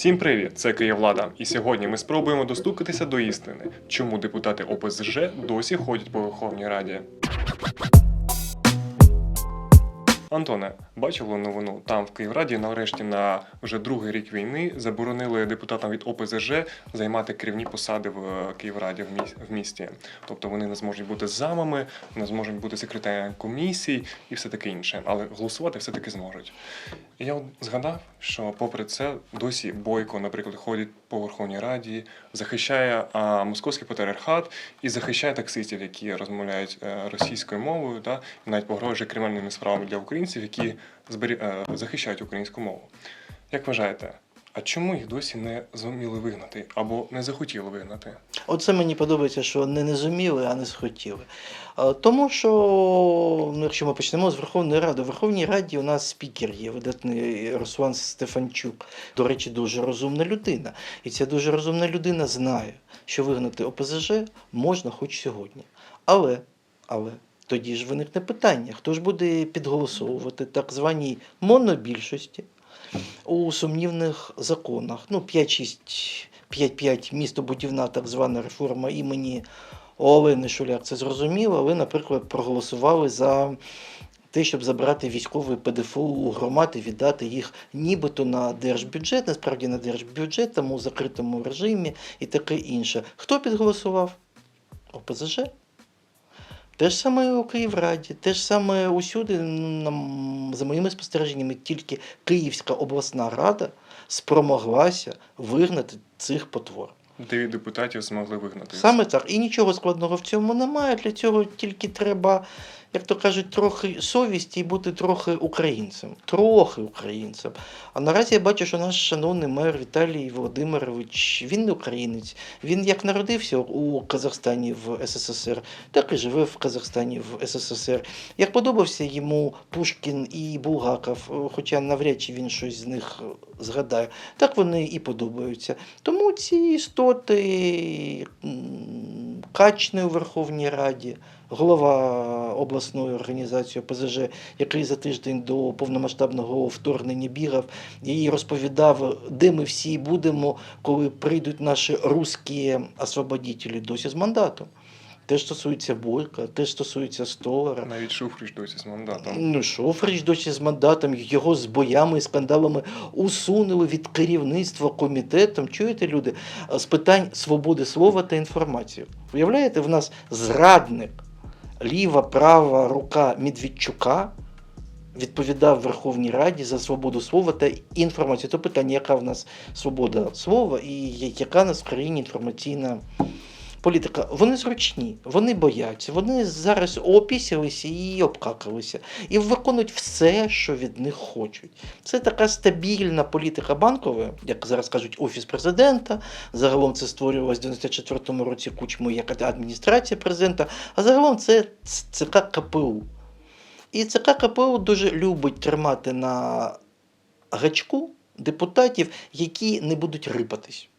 Всім привіт! Це Київлада. І сьогодні ми спробуємо достукатися до істини, чому депутати ОПЗЖ досі ходять по Верховній Раді. Антоне, бачило новину? Там в Київраді нарешті на вже другий рік війни заборонили депутатам від ОПЗЖ займати керівні посади в е, Київраді в міс- в місті. Тобто вони не зможуть бути замами, не зможуть бути секретарями комісій і все таке інше. Але голосувати все-таки зможуть. І я от згадав, що попри це досі Бойко, наприклад, ходить по Верховній Раді, захищає а, московський патріархат і захищає таксистів, які розмовляють е, російською мовою, та навіть погрожує кримінальними справами для українців, які е, захищають українську мову. Як вважаєте, а чому їх досі не зуміли вигнати або не захотіли вигнати? Оце мені подобається, що не не зуміли, а не схотіли. Тому що, ну, якщо ми почнемо з Верховної Ради, у Верховній Раді у нас спікер є, видатний Руслан Стефанчук. До речі, дуже розумна людина. І ця дуже розумна людина знає, що вигнати ОПЗЖ можна хоч сьогодні. Але, але. Тоді ж виникне питання, хто ж буде підголосовувати так званій монобільшості у сумнівних законах. Ну, 5-6, 5-5 містобудівна так звана реформа імені Олени Шуляк, це зрозуміло, але, наприклад, проголосували за те, щоб забрати військовий ПДФО у громад і віддати їх нібито на держбюджет, насправді на держбюджет, там у закритому режимі і таке інше. Хто підголосував? ОПЗЖ. Те ж саме у Київраді, те ж саме усюди, за моїми спостереженнями, тільки Київська обласна рада спромоглася вигнати цих потвор. Дев'ять депутатів змогли вигнати. Саме так. І нічого складного в цьому немає. Для цього тільки треба, як то кажуть, трохи совісті і бути трохи українцем. Трохи українцем. А наразі я бачу, що наш шановний мер Віталій Володимирович, він не українець. Він як народився у Казахстані в СССР, так і живе в Казахстані в СССР. Як подобався йому Пушкін і Булгаков, хоча навряд чи він щось з них згадає, так вони і подобаються. Тому ці істоти Качний у Верховній Раді, голова обласної організації ОПЗЖ, який за тиждень до повномасштабного вторгнення бігав і розповідав, де ми всі будемо, коли прийдуть наші русські освободителі досі з мандатом. Те ж стосується Бойка, те ж стосується Столара. Навіть Шуфрич досі з мандатом. Ну, Шофрич досі з мандатом, його з боями і скандалами усунули від керівництва комітетом. Чуєте, люди, з питань свободи слова та інформації. Уявляєте, в нас зрадник, ліва, права рука Медведчука відповідав Верховній Раді за свободу слова та інформацію. То питання, яка в нас свобода слова і яка в нас в країні інформаційна політика. Вони зручні, вони бояться, вони зараз опісялися і обкакалися, і виконують все, що від них хочуть. Це така стабільна політика банкова, як зараз кажуть, офіс президента. Загалом це створювалося в 94-му році кучмою як адміністрація президента, а загалом це ЦК КПУ. І ЦК КПУ дуже любить тримати на гачку депутатів, які не будуть рипатись.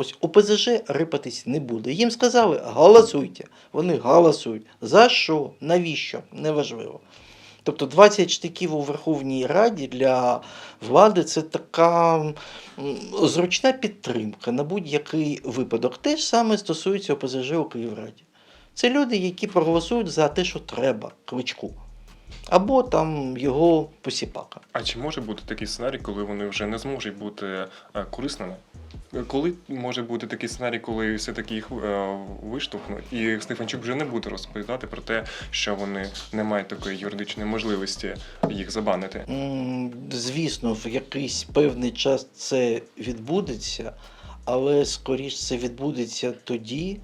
Ось ОПЗЖ рипатись не буде. Їм сказали, голосуйте. Вони голосують. За що? Навіщо? Неважливо. Тобто 20 штиків у Верховній Раді для влади це така зручна підтримка на будь-який випадок. Те ж саме стосується ОПЗЖ у Київраді. Це люди, які проголосують за те, що треба, кличку. Або там його посіпака. А чи може бути такий сценарій, коли вони вже не зможуть бути е, корисними? Коли може бути такий сценарій, коли все-таки їх е, виштовхнуть, і Стефанчук вже не буде розповідати про те, що вони не мають такої юридичної можливості їх забанити? Звісно, в якийсь певний час це відбудеться, але скоріш це відбудеться тоді,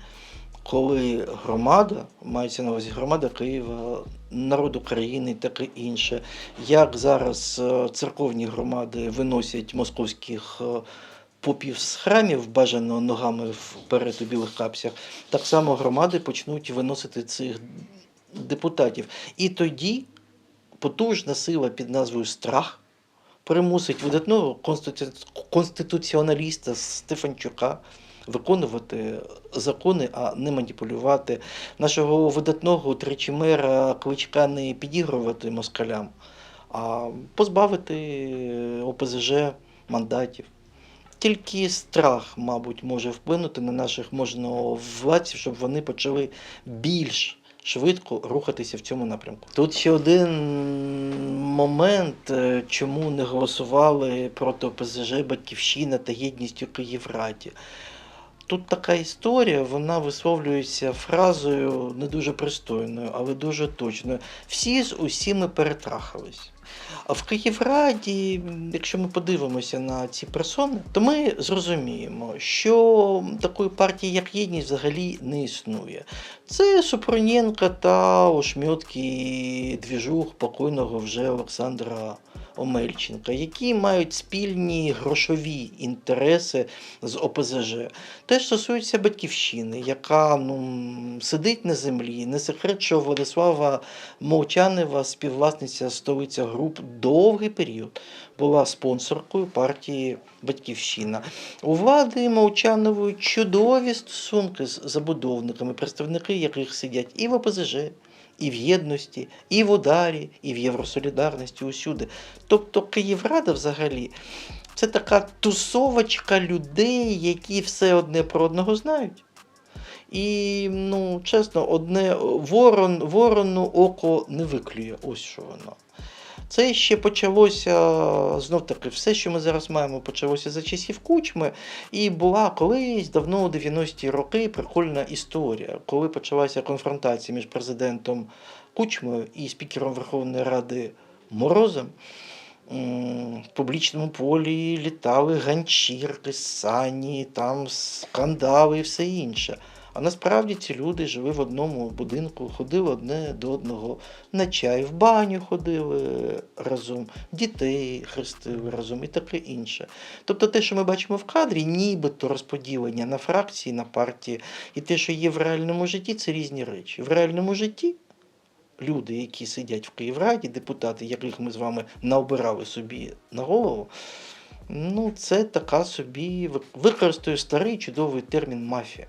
коли громада, мається на увазі громада Києва, народ України таке інше, як зараз е, церковні громади виносять московських е, попів з храмів, бажано ногами вперед у білих капсях, так само громади почнуть виносити цих депутатів. І тоді потужна сила під назвою страх примусить видатного конституціоналіста Стефанчука виконувати закони, а не маніпулювати. Нашого видатного тричі мера кличка не підігрувати москалям, а позбавити ОПЗЖ мандатів. Тільки страх, мабуть, може вплинути на наших можновладців, щоб вони почали більш швидко рухатися в цьому напрямку. Тут ще один момент, е, чому не голосували проти ОПЗЖ Батьківщина та єдність у Київраді. Тут така історія, вона висловлюється фразою не дуже пристойною, але дуже точною. Всі з усіми перетрахались. А в Київраді, якщо ми подивимося на ці персони, то ми зрозуміємо, що такої партії, як єдність, взагалі не існує. Це Супроненка та ошмьотки двіжух покойного вже Олександра Омельченка, які мають спільні грошові інтереси з ОПЗЖ. Теж стосується батьківщини, яка ну, сидить на землі. Не секрет, що Владислава Мовчанева, співвласниця столиця груп, довгий період була спонсоркою партії Батьківщина. У влади Мовчанової чудові стосунки з забудовниками, представники яких сидять і в ОПЗЖ, і в єдності, і в ударі, і в Євросолідарності усюди. Тобто Київрада взагалі це така тусовочка людей, які все одне про одного знають. І, ну, чесно, одне ворон, ворону око не виклює. Ось що воно. Це ще почалося знов таки, все, що ми зараз маємо, почалося за часів кучми. І була колись давно у 90-ті роки прикольна історія, коли почалася конфронтація між президентом Кучмою і спікером Верховної Ради Морозом. В публічному полі літали ганчірки, сані, там скандали і все інше. А насправді ці люди жили в одному будинку, ходили одне до одного на чай, в баню ходили разом, дітей хрестили разом і таке інше. Тобто те, що ми бачимо в кадрі, нібито розподілення на фракції, на партії, і те, що є в реальному житті, це різні речі. В реальному житті люди, які сидять в Київраді, депутати, яких ми з вами наобирали собі на голову, ну це така собі ви- використаю старий чудовий термін мафія.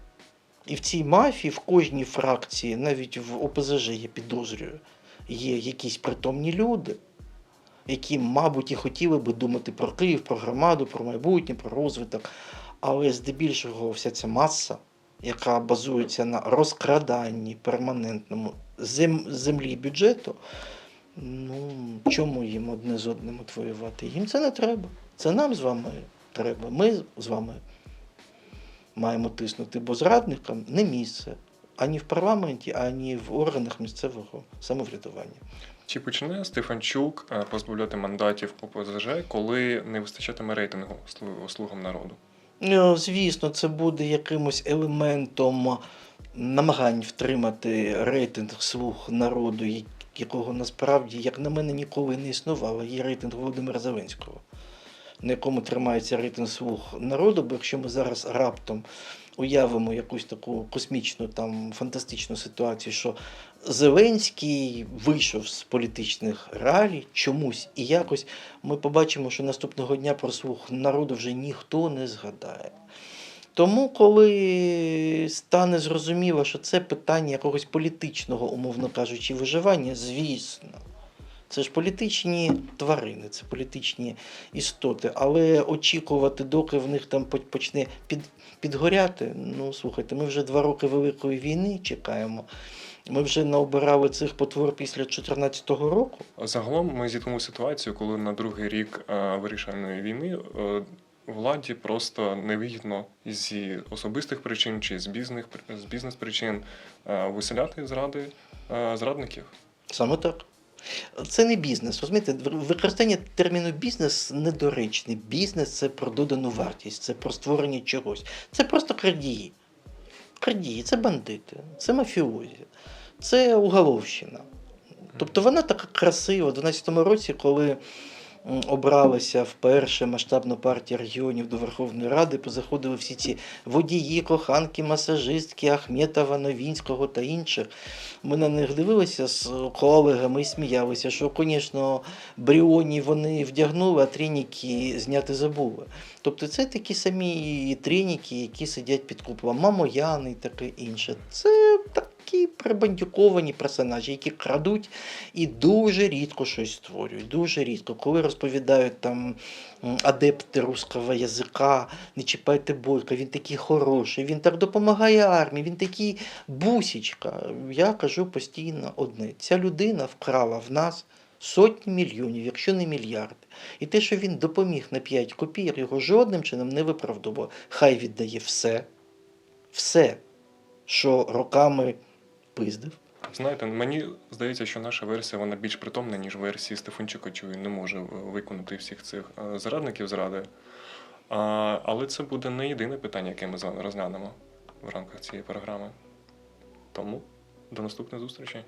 І в цій мафії, в кожній фракції, навіть в ОПЗЖ, я підозрюю, є якісь притомні люди, які, мабуть, і хотіли би думати про Київ, про громаду, про майбутнє, про розвиток. Але здебільшого вся ця маса, яка базується на розкраданні перманентному зем, землі бюджету, ну чому їм одне з одним от воювати? Їм це не треба. Це нам з вами треба. Ми з вами маємо тиснути, бо зрадникам не місце ані в парламенті, ані в органах місцевого самоврядування. Чи почне Стефанчук е, позбавляти мандатів ОПЗЖ, коли не вистачатиме рейтингу слугам народу? Ну, Звісно, це буде якимось елементом намагань втримати рейтинг слуг народу, якого насправді, як на мене, ніколи не існувало. Є рейтинг Володимира Зеленського, на якому тримається рейтинг слуг народу, бо якщо ми зараз раптом уявимо якусь таку космічну там фантастичну ситуацію, що Зеленський вийшов з політичних реалій чомусь і якось ми побачимо, що наступного дня про слуг народу вже ніхто не згадає. Тому, коли стане зрозуміло, що це питання якогось політичного, умовно кажучи, виживання, звісно. Це ж політичні тварини, це політичні істоти. Але очікувати, доки в них там почне під, підгоряти, ну слухайте, ми вже два роки Великої війни чекаємо. Ми вже наобирали цих потвор після 2014 року. Загалом ми зіткнули ситуацію, коли на другий рік е, вирішальної війни е, владі просто невигідно зі особистих причин чи з бізнес, з бізнес причин е, виселяти з ради е, зрадників. Саме так. Це не бізнес. Розумієте, використання терміну бізнес недоречне. Бізнес це про додану вартість, це про створення чогось. Це просто крадії. Крадії, це бандити, це мафіозі, це уголовщина. Тобто вона така красива. У 12-му році, коли м, обралася вперше масштабна партія регіонів до Верховної Ради, позаходили всі ці водії, коханки, масажистки, Ахметова, Новінського та інших. Ми на них дивилися з колегами і сміялися, що, звісно, бріоні вони вдягнули, а треніки зняти забули. Тобто це такі самі треніки, які сидять під куполом, мамояни і таке інше. Це так, такі прибандюковані персонажі, які крадуть і дуже рідко щось створюють. Дуже рідко. Коли розповідають там адепти русского язика, не чіпайте Бойка, він такий хороший, він так допомагає армії, він такий бусічка. Я кажу постійно одне: ця людина вкрала в нас сотні мільйонів, якщо не мільярди. І те, що він допоміг на 5 копійок, його жодним чином не виправдовував. Хай віддає все, все, що роками пиздив. Знаєте, мені здається, що наша версія вона більш притомна, ніж версії Стефанчука, що він не може виконати всіх цих е, зрадників зради. А, але це буде не єдине питання, яке ми з вами розглянемо в рамках цієї програми. Тому до наступної зустрічі.